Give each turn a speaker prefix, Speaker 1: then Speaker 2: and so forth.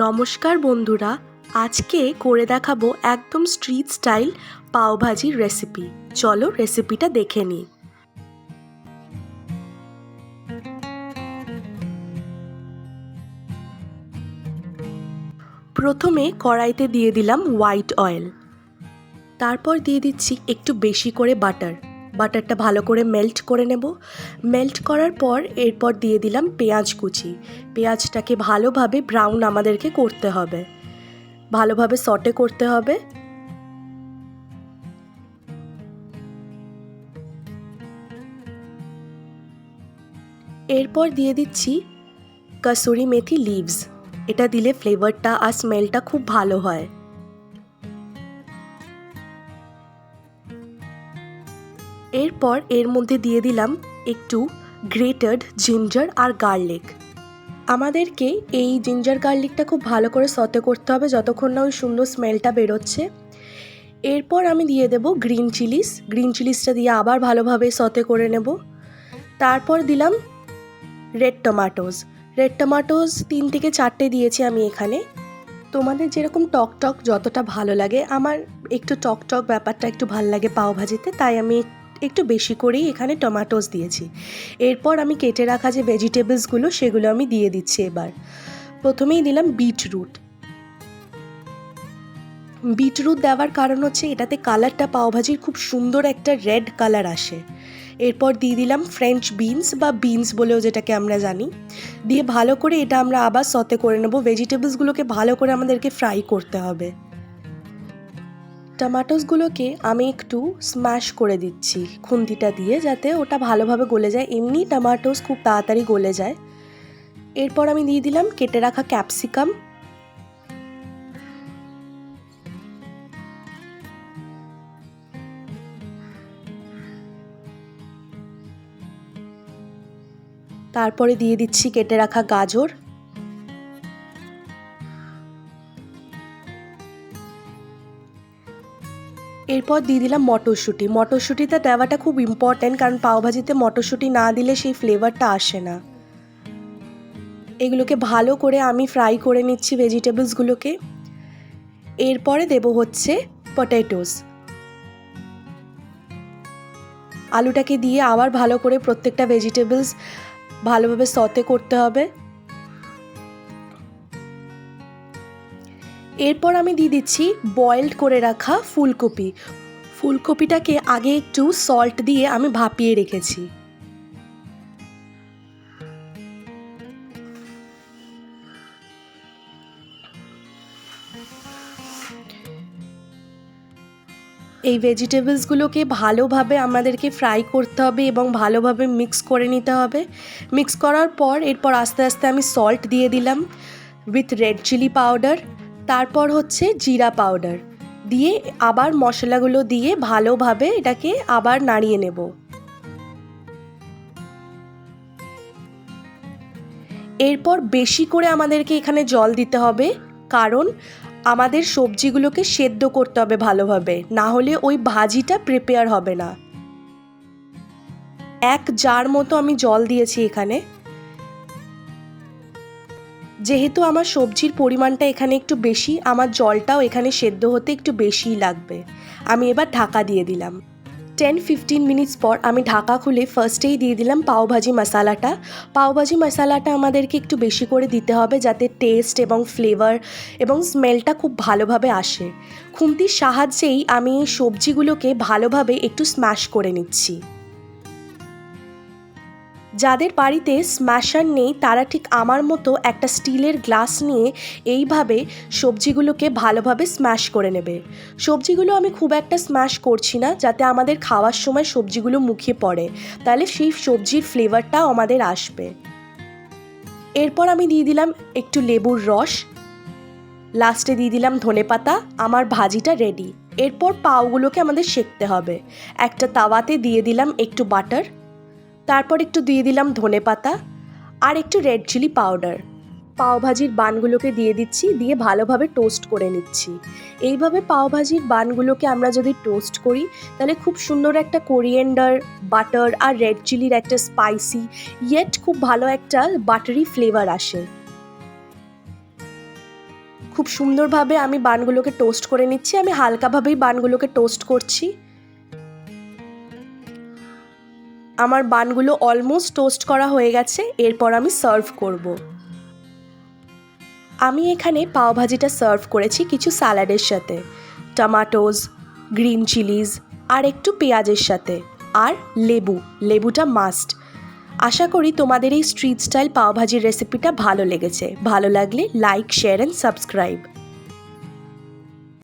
Speaker 1: নমস্কার বন্ধুরা, আজকে করে দেখাবো একদম স্ট্রিট স্টাইল পাওভাজির রেসিপি চলো রেসিপিটা দেখে নিই। প্রথমে কড়াইতে দিয়ে দিলাম হোয়াইট অয়েল তারপর দিয়ে দিচ্ছি একটু বেশি করে বাটার বাটারটা ভালো করে মেল্ট করে নেব। মেল্ট করার পর এরপর দিয়ে দিলাম পেঁয়াজ কুচি। পেঁয়াজটাকে ভালোভাবে ব্রাউন আমাদেরকে করতে হবে। ভালোভাবে সটে করতে হবে। এরপর দিয়ে দিচ্ছি কসুরি মেথি লিভস এটা দিলে ফ্লেভারটা আর স্মেলটা খুব ভালো হয়। এরপর এর মধ্যে দিয়ে দিলাম একটু গ্রেটেড জিঞ্জার আর গার্লিক আমাদেরকে এই জিঞ্জার গার্লিকটা খুব ভালো করে সতে করতে হবে যতক্ষণ না ওই সুন্দর স্মেলটা বেরোচ্ছে। এরপর আমি দিয়ে দেব গ্রিন চিলিস গ্রিন চিলিসটা দিয়ে আবার ভালোভাবে সতে করে নেব। তারপর দিলাম রেড টমাটোজ রেড টমাটোজ তিন থেকে চারটে দিয়েছি আমি এখানে। তোমাদের যেরকম টক টক যতটা ভালো লাগে, আমার একটু টক টক ব্যাপারটা একটু ভালো লাগে পাও ভাজিতে তাই আমি একটু বেশি করেই এখানে টমাটোস দিয়েছি। এরপর আমি কেটে রাখা যে ভেজিটেবলসগুলো সেগুলো আমি দিয়ে দিচ্ছি এবার। প্রথমেই দিলাম বিটরুট বিটরুট দেওয়ার কারণ হচ্ছে এটাতে কালারটা পাওভাজির খুব সুন্দর একটা রেড কালার আসে। এরপর দিয়ে দিলাম ফ্রেঞ্চ বিনস বা বিনস বলেও যেটাকে আমরা জানি। দিয়ে ভালো করে এটা আমরা আবার সতে করে নেব। ভেজিটেবলসগুলোকে ভালো করে আমাদেরকে ফ্রাই করতে হবে। টমাটোসগুলোকে আমি একটু স্ম্যাশ করে দিচ্ছি। খুন্তিটা দিয়ে যাতে ওটা ভালোভাবে গলে যায়। এমনি টমাটোস খুব তাড়াতাড়ি গলে যায়। এরপর আমি দিয়ে দিলাম কেটে রাখা ক্যাপসিকাম। তারপরে দিয়ে দিচ্ছি কেটে রাখা গাজর। এরপর দিয়ে দিলাম মটরশুঁটি। মটরশুঁটিটা দেওয়াটা খুব ইম্পর্ট্যান্ট কারণ পাওভাজিতে মটরশুঁটি না দিলে সেই ফ্লেভারটা আসে না। এগুলোকে ভালো করে আমি ফ্রাই করে নিচ্ছি ভেজিটেবলসগুলোকে এরপরে দেব হচ্ছে পটেটোস আলুটাকে দিয়ে আবার ভালো করে প্রত্যেকটা ভেজিটেবলস ভালোভাবে সতে করতে হবে। এরপর আমি দিয়ে দিচ্ছি বয়েলড করে রাখা ফুলকপি। ফুলকপিটাকে আগে একটু সল্ট দিয়ে আমি ভাপিয়ে রেখেছি। এই ভেজিটেবলসগুলোকে ভালোভাবে আমাদেরকে ফ্রাই করতে হবে এবং ভালোভাবে মিক্স করে নিতে হবে। মিক্স করার পর এরপর আস্তে আস্তে আমি সল্ট দিয়ে দিলাম উইথ রেড চিলি পাউডার তারপর হচ্ছে জিরা পাউডার। দিয়ে আবার মশলাগুলো দিয়ে ভালোভাবে এটাকে আবার নাড়িয়ে নেব। এরপর বেশি করে আমাদেরকে এখানে জল দিতে হবে, কারণ আমাদের সবজিগুলোকে সেদ্ধ করতে হবে ভালোভাবে, না হলে ওই ভাজিটা প্রিপেয়ার হবে না। এক জার মতো আমি জল দিয়েছি এখানে। যেহেতু আমার সবজির পরিমাণটা এখানে একটু বেশি, আমার জলটাও এখানে সেদ্ধ হতে একটু বেশিই লাগবে। আমি এবার ঢাকা দিয়ে দিলাম। টেন ফিফটিন মিনিটস পর আমি ঢাকা খুলে ফার্স্টেই দিয়ে দিলাম পাওভাজি মশালাটা। পাওভাজি মশালাটা আমাদেরকে একটু বেশি করে দিতে হবে যাতে টেস্ট এবং ফ্লেভার এবং স্মেলটা খুব ভালোভাবে আসে। খুন্তির সাহায্যেই আমি সবজিগুলোকে ভালোভাবে একটু স্ম্যাশ করে নিচ্ছি। যাদের বাড়িতে স্ম্যাশার নেই, তারা ঠিক আমার মতো একটা স্টিলের গ্লাস নিয়ে এইভাবে সবজিগুলোকে ভালোভাবে স্ম্যাশ করে নেবে। সবজিগুলো আমি খুব একটা স্ম্যাশ করছি না, যাতে আমাদের খাওয়ার সময় সবজিগুলো মুখে পড়ে। তাহলে সেই সবজির ফ্লেভারটাও আমাদের আসবে। এরপর আমি দিয়ে দিলাম একটু লেবুর রস। লাস্টে দিয়ে দিলাম ধনে পাতা, আমার ভাজিটা রেডি এরপর পাওগুলোকে আমাদের সেঁকতে হবে। একটা তাওয়াতে দিয়ে দিলাম একটু বাটার তারপর একটু দিয়ে দিলাম ধনে পাতা আর একটু রেড চিলি পাউডার পাওভাজির বানগুলোকে দিয়ে দিচ্ছি, দিয়ে ভালোভাবে টোস্ট করে নিচ্ছি। এইভাবে পাওভাজির বানগুলোকে আমরা যদি টোস্ট করি, তাহলে খুব সুন্দর একটা কোরিয়েন্ডার বাটার আর রেড চিলির একটা স্পাইসি ইয়েট খুব ভালো একটা বাটারি ফ্লেভার আসে। খুব সুন্দরভাবে আমি বানগুলোকে টোস্ট করে নিচ্ছি, আমি হালকাভাবেই বানগুলোকে টোস্ট করছি। আমার বানগুলো অলমোস্ট টোস্ট করা হয়ে গেছে, এরপর আমি সার্ভ করব। আমি এখানে পাওভাজিটা সার্ভ করেছি কিছু স্যালাডের সাথে টমাটোজ গ্রিন চিলিজ আর একটু পেঁয়াজের সাথে, আর লেবু, লেবুটা মাস্ট আশা করি তোমাদের এই স্ট্রিট স্টাইল পাওভাজির রেসিপিটা ভালো লেগেছে। ভালো লাগলে লাইক শেয়ার অ্যান্ড সাবস্ক্রাইব